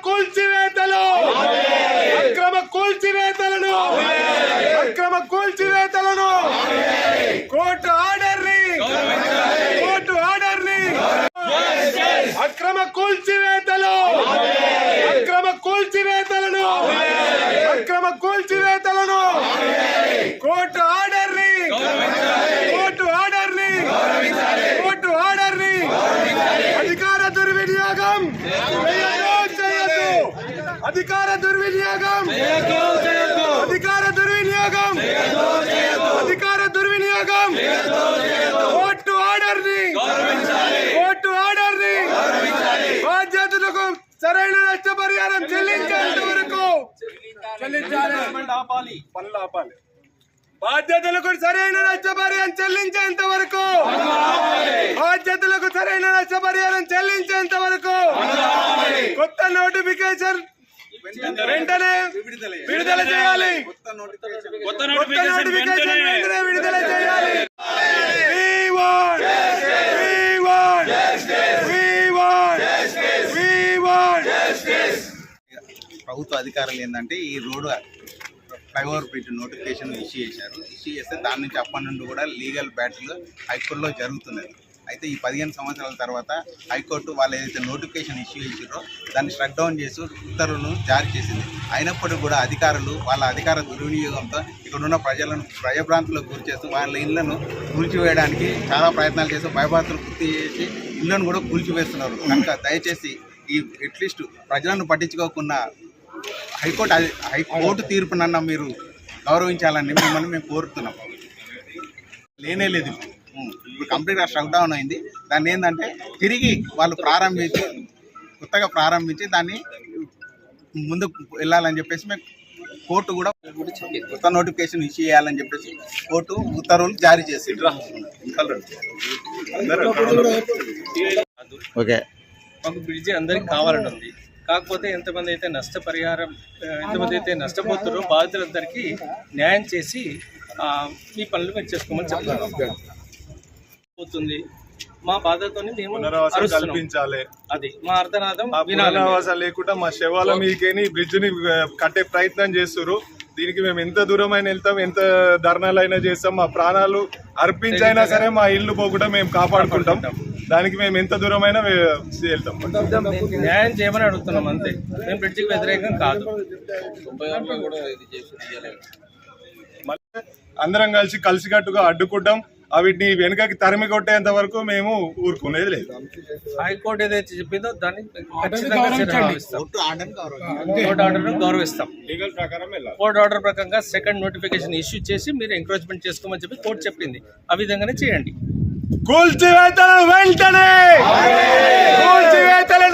కూల్చివేతలు! అక్రమ కూల్చివేతలను! అక్రమ కూల్చివేతలను! కోర్టు ఆర్డర్ని కోర్టు ఆర్డర్ని అక్రమ కూల్చివేత అధికార దుర్వినియోగం! అధికార దుర్వినియోగం! అధికార దుర్వినియోగం! కోర్టు ఆర్డర్ని కోర్టు ఆర్డర్ని బాధ్యతలకు సరైన నష్టపరిహారం చెల్లించేంత వరకు! పనులు ఆపాలి. బాధ్యతలకు సరైన నష్టపరిహారం చెల్లించేంత వరకు! బాధ్యతలకు సరైన నష్టపరిహారం చెల్లించేంత వరకు కొత్త నోటిఫికేషన్ వెంటనే విడుదల చేయాలి. కొత్త నోటిఫికేషన్ వెంటనే విడుదల చేయాలి. ప్రభుత్వ అధికారులు ఏంటంటే ఈ road flyover bridge notification issue చేశారు. ఇష్యూ చేస్తే దాని నుంచి అప్పటి నుండి కూడా లీగల్ బ్యాటిల్ హైకోర్టులో జరుగుతున్నది. అయితే ఈ పదిహేను సంవత్సరాల తర్వాత హైకోర్టు వాళ్ళు ఏదైతే నోటిఫికేషన్ ఇష్యూ చేసారో దాన్ని స్ట్రక్ డౌన్ చేసి ఉత్తర్వులను జారీ చేసింది. అయినప్పటికీ కూడా అధికారులు వాళ్ళ అధికార దుర్వినియోగంతో ఇక్కడ ఉన్న ప్రజలను భయభ్రాంతులకు గురి చేస్తూ వాళ్ళ ఇళ్ళను కూల్చివేయడానికి చాలా ప్రయత్నాలు చేస్తూ భయభ్రాంతులు గుర్తు చేసి ఇళ్ళను కూడా కూల్చివేస్తున్నారు. కనుక దయచేసి ఈ అట్లీస్ట్ ప్రజలను పట్టించుకోకుండా హైకోర్టు అది- హైకోర్టు తీర్పునన్న మీరు గౌరవించాలని మిమ్మల్ని మేము కోరుతున్నాం. లేనే లేదు. ఇప్పుడు. కంప్లీట్గా షట్ డౌన్ అయింది. దాన్ని ఏంటంటే తిరిగి వాళ్ళు ప్రారంభించి కొత్తగా ప్రారంభించి దాన్ని ముందుకు వెళ్ళాలని చెప్పేసి మేము కోర్టు కూడా కొత్త నోటిఫికేషన్ ఇష్యూ చేయాలని చెప్పేసి కోర్టు ఉత్తర్వులు జారీ చేసింది ఓకే. మాకు బ్రిడ్జి అందరికి కావాలని ఉంది కాకపోతే ఎంతమంది అయితే నష్టపరిహారం ఎంతమంది అయితే నష్టపోతారో బాధితులందరికీ న్యాయం చేసి ఆ, మీ పనులు మీరు చేసుకోమని చెప్తున్నాను పోతుంది. మా బాధతో మేము పునరావాసం అరుస్తున్నాం. కల్పించాలి. అది మా. పునరావాసం లేకుండా మా శవాల మీకేని బ్రిడ్జ్ని కట్టే ప్రయత్నం చేస్తున్నారు దీనికి మేము ఎంత దూరమైన వెళ్తాం ఎంత ధర్నాలైనా చేస్తాం మా ప్రాణాలు అర్పించైనా సరే మా ఇల్లు పోకుండా మేము కాపాడుకుంటాం. దానికి మేము ఎంత దూరమైనా వెళ్తాం. న్యాయం చేయమని అడుగుతున్నాం అంతే. మేము బ్రిడ్జికి వ్యతిరేకం కాదు. అందరం కలిసి కలిసికట్టుగా అడ్డుకుంటాం. వీటిని వెనుకకి తరిమి కొట్టేంత వరకు మేము ఊరుకునేది లేదు. హైకోర్టు ఏదైతే చెప్పిందో దాన్ని. కోర్టు ఆర్డర్ గౌరవిస్తాం. లీగల్ ప్రకారం కోర్టు ఆర్డర్ ప్రకారంగా సెకండ్ నోటిఫికేషన్ ఇష్యూ చేసి మీరు ఎంకరేజ్మెంట్ చేసుకోమని చెప్పి కోర్టు చెప్పింది. ఆ విధంగానే చేయండి. కూల్చివేతలు వెంటనే! కూల్చివేతలు